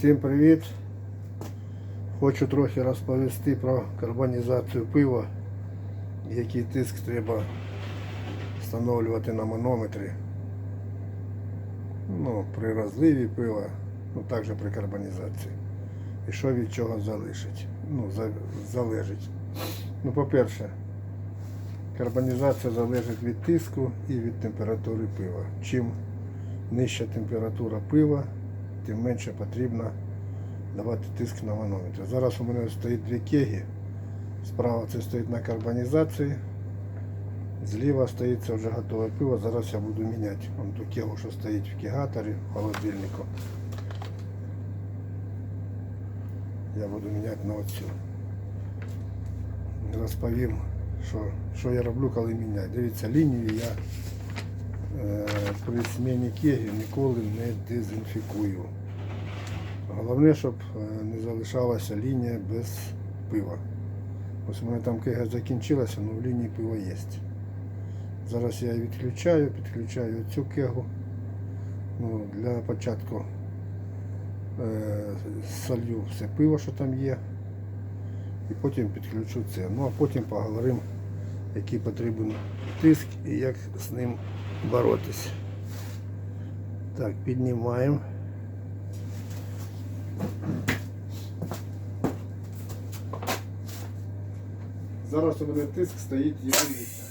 Всім привіт! Хочу трохи розповісти про карбонізацію пива, який тиск треба встановлювати на манометрі. Ну, при розливі пива, ну також при карбонізації. І що від чого залишить. Ну, за- залежить. Ну, по-перше, карбонізація залежить від тиску і від температури пива. Чим нижча температура пива, тим менше потрібно давати тиск на манометр. Зараз у мене стоїть дві кеги. Справа це стоїть на карбонізації, зліва стоїть це вже готове пиво. Зараз я буду міняти вон ту кегу, що стоїть в кегаторі, в холодильнику. Я буду міняти на оцю. Розповім, що, що я роблю, коли міняю. Дивіться, лінію я е, при зміні кегів ніколи не дезінфікую. Головне, щоб е, не залишалася лінія без пива. Ось у мене там кега закінчилася, але в лінії пиво є. Зараз я відключаю, підключаю цю кегу. Ну, для початку е, солью все пиво, що там є. І потім підключу це. Ну а потім поговоримо, який потрібен тиск і як з ним боротися. Так, піднімаємо. Зараз у мене тиск стоїть єдиниця.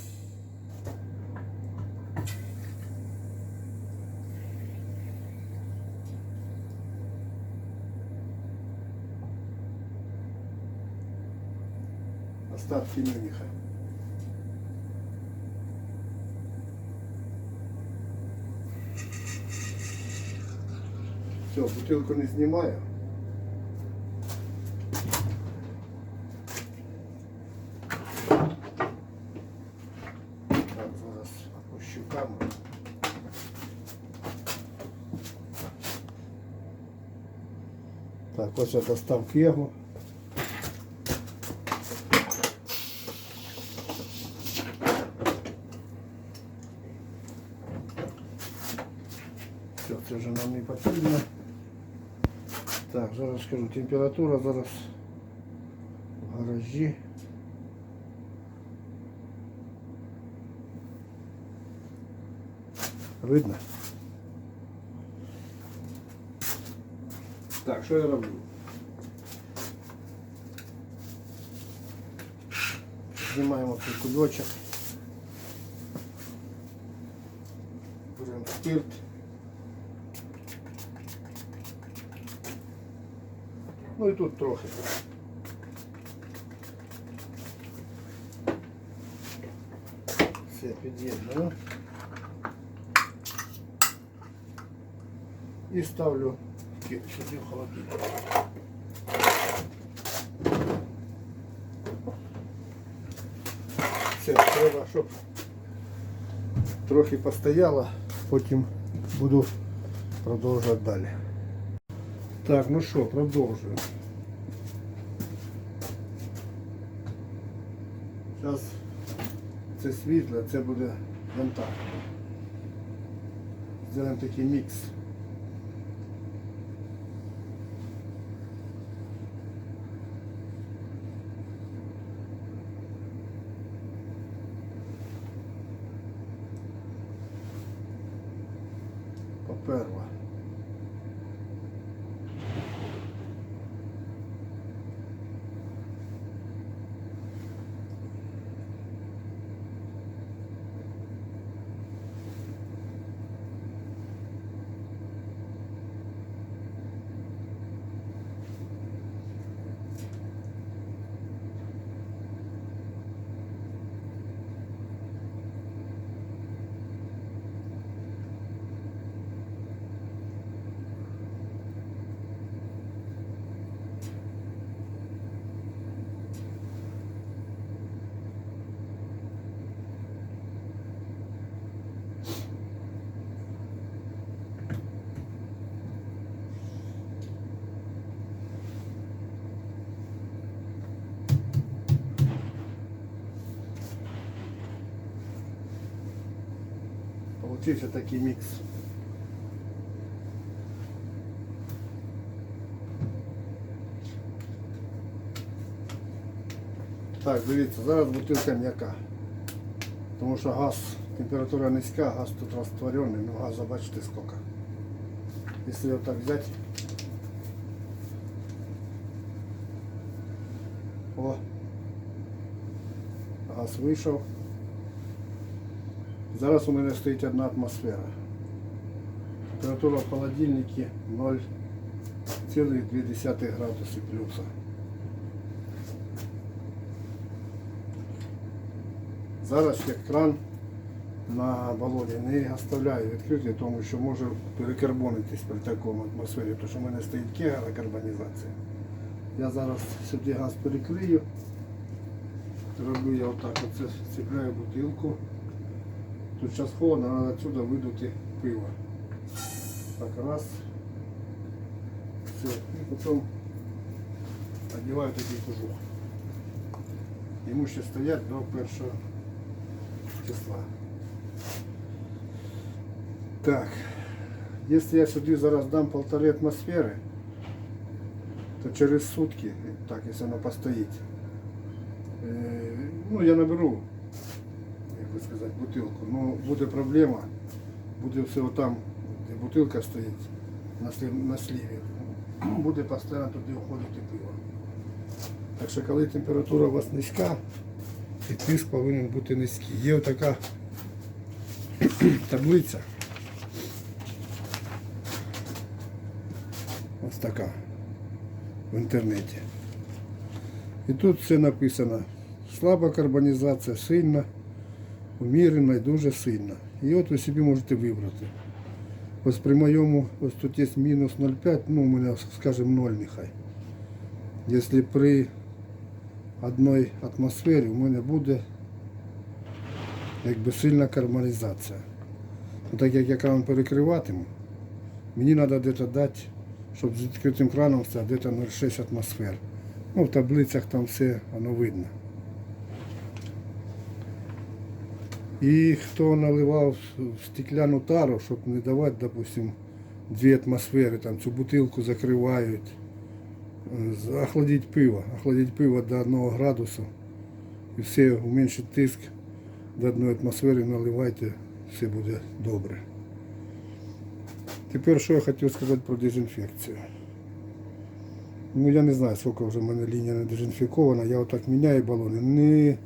Остатки мюниха. Все, бутылку не снимаю. Так, зараз опущу камеру. Так, ось я достав кегу. Все, це вже нам не потрібно. Так, зараз скажу, температура зараз в гаражі. Видно? Так, що я роблю? Знімаємо цей кульочок. Беремо спирт. Ну і тут трохи. Все під'єдную. І ставлю сюди в холодильник. Все, треба, щоб трохи постояло, потім буду продовжувати далі. Так, ну що, продовжую. Зараз це світло, це буде вон так. Зробимо такий мікс. Burnley. Получився такой микс. Так, дивіться, зараз бутылка м'яка. потому что газ, температура низкая, газ тут розтворений, ну газу бачите сколько, если його так взять. О, газ вышел. Зараз у мене стоїть одна атмосфера. Температура в холодильнику 0,2 градуси плюса. Зараз ще кран на балоні не оставляю відкритий, тому що може перекарбонитись при такому атмосфері, тому що в мене стоїть кега на карбонізації. Я зараз сюди газ перекрию. Роблю я отак, оце цепляю бутилку. Тут зараз холодно, треба отсюда видути пиво. Так, раз. Все. І потім одягаю такий кожух. Йому ще стоять до першого числа. Так. Если я сюди зараз дам полторы атмосфери, то через сутки, так, если оно постоит, е, ну я наберу, би сказати, бутилку. Ну буде проблема, буде все отам, де бутилка стоїть на, слів, на сліві, буде постійно туди входити пиво. Так що коли температура у вас низька, і тиск повинен бути низький. Є така таблиця. Ось така в інтернеті. І тут все написано. Слаба карбонізація, сильна, умірена і дуже сильна. І от ви собі можете вибрати. Ось при моєму, ось тут є мінус 0,5, ну у мене, скажімо, 0 нехай. Якщо при одній атмосфері у мене буде якби сильна карбонізація. Ну, так як я кран перекриватиму, мені треба десь дати, щоб з відкритим краном це десь 0,6 атмосфер. Ну, в таблицях там все воно видно. І хто наливав в стекляну тару, щоб не давати, допустим, дві атмосфери, там цю бутилку закривають, охладить пиво, охладить пиво до 1 градусу і все, уменьшить тиск до 1 атмосфери, наливайте, все буде добре. Тепер що я хотів сказати про дезінфекцію. Ну я не знаю, скільки вже в мене лінія не дезінфікована, я отак міняю балони. Не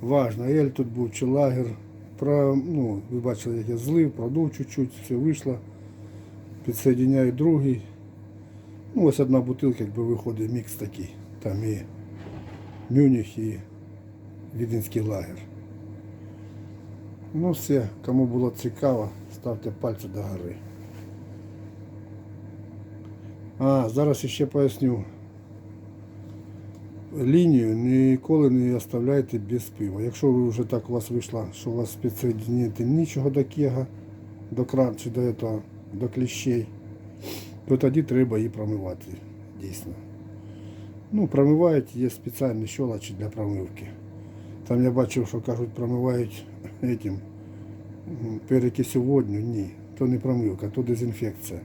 важно, ель тут був чи лагер. Про, ну, ви бачили, як я злив, продув чуть-чуть, все вийшло. Підсоединяю другий. Ну, ось одна бутилка, якби виходить мікс такий. Там і Мюніх, і Віденський лагер. Ну все, кому було цікаво, ставте пальці до гори. А, зараз ще поясню. Лінію ніколи не оставляйте без пива. Якщо ви вже так у вас вийшло, що у вас підсоединити нічого до кега, до кран чи до, этого, до кліщей, то тоді треба її промивати дійсно. Ну, промивають, є спеціальні щолочі для промивки. Там я бачив, що кажуть, промивають этим перекисю водню. Ні, то не промивка, то дезінфекція.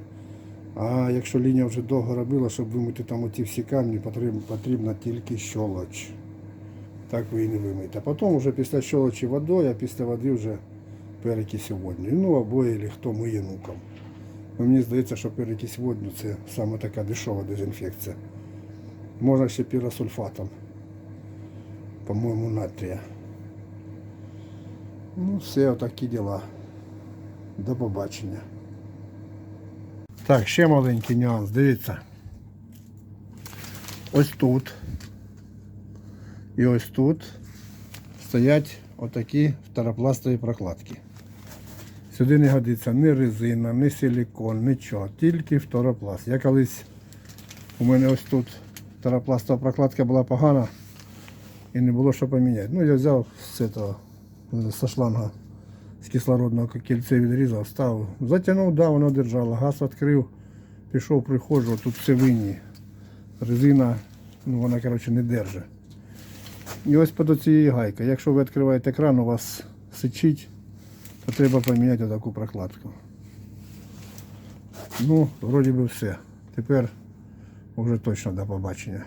А якщо лінія вже довго робила, щоб вимити там оті всі камні, потрібна, потрібна тільки щолоч. Так ви і не вимиєте. А потім вже після щолочі водою, а після води вже перекисю водню. Ну або і хто миє нуком. Ну, мені здається, що перекись водню це саме така дешева дезінфекція. Можна ще піросульфатом. По-моєму, натрія. Ну, все, отакі діла. До побачення. Так, ще маленький нюанс, дивіться. Ось тут і ось тут стоять отакі второпластові прокладки. Сюди не годиться ні резина, ні силикон, нічого, тільки второпласт. Я колись, у мене ось тут второпластова прокладка була погана і не було що поміняти. Ну, я взяв з цього, з шланга з кислородного кільця відрізав, ставив. Затягнув, да, воно держало. Газ відкрив, пішов, приходжу, тут все винні. Резина, ну вона коротше не держить. І ось по цієї гайки. Якщо ви відкриваєте кран, у вас сичить, то треба поміняти таку прокладку. Ну, вроді би все. Тепер вже точно до побачення.